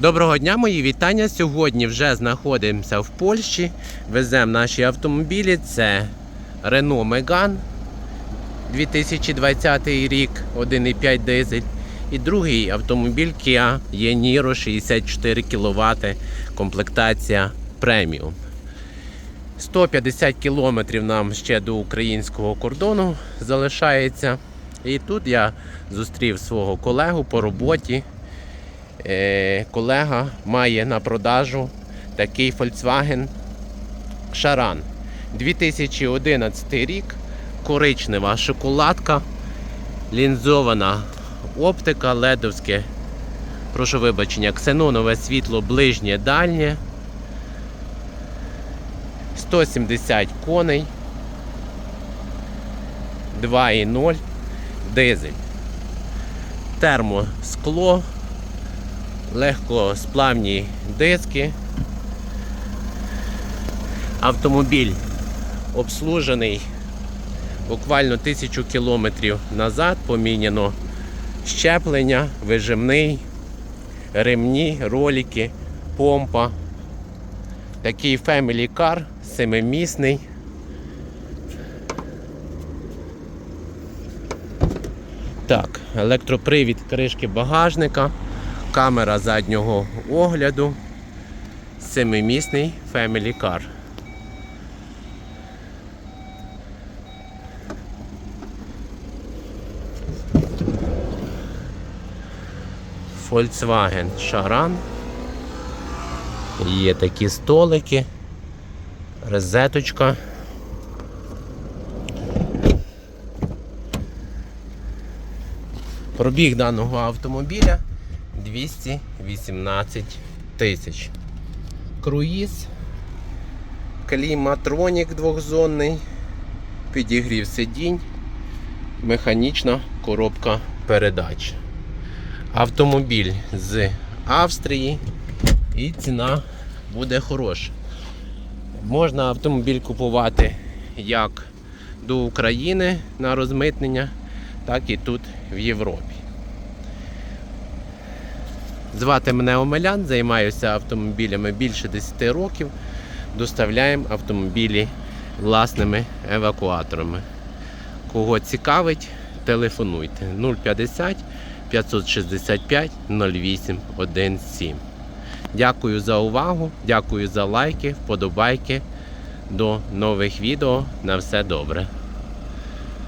Доброго дня, мої вітання. Сьогодні вже знаходимося в Польщі. Веземо наші автомобілі. Це Renault Megane 2020 рік, 1,5 дизель. І другий автомобіль Kia e-Niro 64 кВт, комплектація преміум. 150 кілометрів нам ще до українського кордону залишається. І тут я зустрів свого колегу по роботі. Е, колега має на продажу такий Volkswagen Charan. 2011 рік, коричнева шоколадка, лінзована оптика, ледовське, прошу вибачення, ксенонове світло ближнє дальнє. 170 коней. 2,0 дизель. Термоскло легкосплавні диски. Автомобіль обслужений буквально тисячу кілометрів назад, поміняно щеплення, вижимний, ремні, ролики, помпа. Такий Family Car, семимісний. Так, електропривід кришки багажника камера заднього огляду, семимісний Family Car. Volkswagen Charan. Є такі столики, розеточка. Пробіг даного автомобіля 218 тисяч. Круїз, кліматронік двохзонний, підігрів сидінь, механічна коробка передач. Автомобіль з Австрії і ціна буде хороша. Можна автомобіль купувати як до України на розмитнення, так і тут в Європі. Звати мене Омелян, займаюся автомобілями більше 10 років. Доставляємо автомобілі власними евакуаторами. Кого цікавить, телефонуйте 050 565 08 17. Дякую за увагу, дякую за лайки, вподобайки. До нових відео. На все добре.